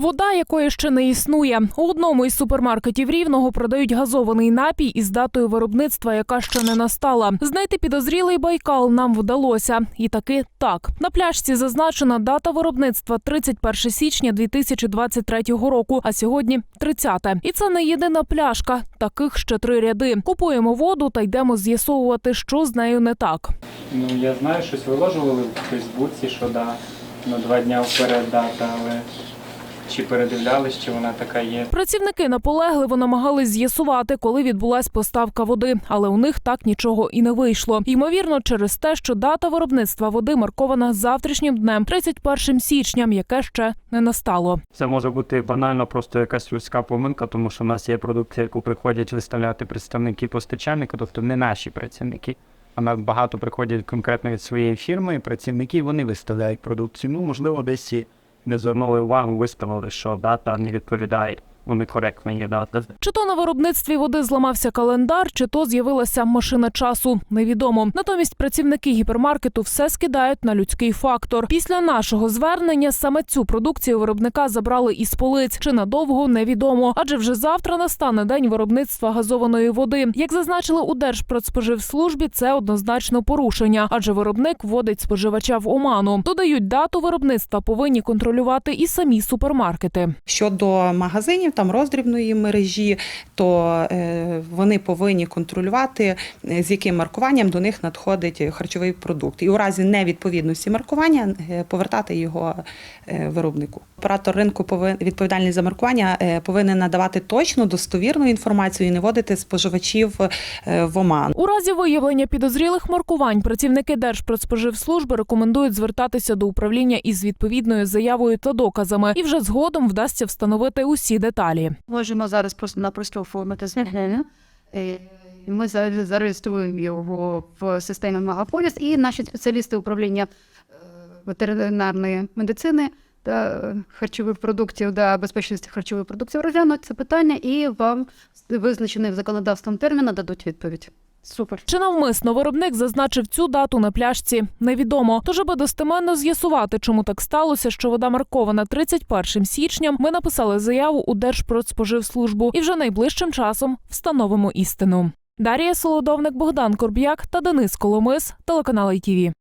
Вода, якої ще не існує. У одному із супермаркетів рівного продають газований напій із датою виробництва, яка ще не настала. Знайти підозрілий байкал нам вдалося. І таки так. На пляшці зазначена дата виробництва 31 січня 2023 року, а сьогодні 30. І це не єдина пляшка. Таких ще три ряди. Купуємо воду та йдемо з'ясовувати, що з нею не так. Ну, я знаю, щось виложували в Фейсбуці, що да, на два дня вперед дата, але чи передивлялись, чи вона така є. Працівники наполегливо намагались з'ясувати, коли відбулась поставка води, але у них так нічого і не вийшло. Ймовірно, через те, що дата виробництва води маркована завтрашнім днем, 31 січням, яке ще не настало. Це може бути банально просто якась людська помилка, тому що в нас є продукція, яку приходять виставляти представники постачальника, тобто не наші працівники. А нас багато приходять конкретно від своєї фірми, і працівники вони виставляють продукцію. Ну, можливо, десь і не звернули увагу, виставили, що дата не відповідає. Вони коректно є дата. Чи то на виробництві води зламався календар, чи то з'явилася машина часу. Невідомо. Натомість працівники гіпермаркету все скидають на людський фактор. Після нашого звернення саме цю продукцію виробника забрали із полиць. Чи надовго невідомо. Адже вже завтра настане день виробництва газованої води. Як зазначили у Держпродспоживслужбі, це однозначно порушення, адже виробник вводить споживача в оману. Додають дату виробництва повинні контролювати і самі супермаркети. Щодо магазинів там роздрібної мережі, то е, вони повинні контролювати, е, з яким маркуванням до них надходить харчовий продукт, і у разі невідповідності маркування е, повертати його виробнику. Оператор ринку повин відповідальний за маркування повинен надавати точну достовірну інформацію і не вводити споживачів в оману. У разі виявлення підозрілих маркувань працівники Держпродспоживслужби рекомендують звертатися до управління із відповідною заявою та доказами, і вже згодом вдасться встановити усі деталі. Можемо зараз просто напросто оформити звернення. Е, Ми за- зареєструємо його в системі Магаполіс, і наші спеціалісти управління е, ветеринарної медицини та харчових продуктів та безпечності харчових продуктів розглянуть це питання і вам визначений законодавством термін дадуть відповідь. Супер. Чи навмисно виробник зазначив цю дату на пляшці, невідомо. Тож, аби достеменно з'ясувати, чому так сталося, що вода маркована 31 січням, ми написали заяву у Держпродспоживслужбу і вже найближчим часом встановимо істину. Дарія Солодовник, Богдан Корб'як та Денис Коломис, телеканал ITV.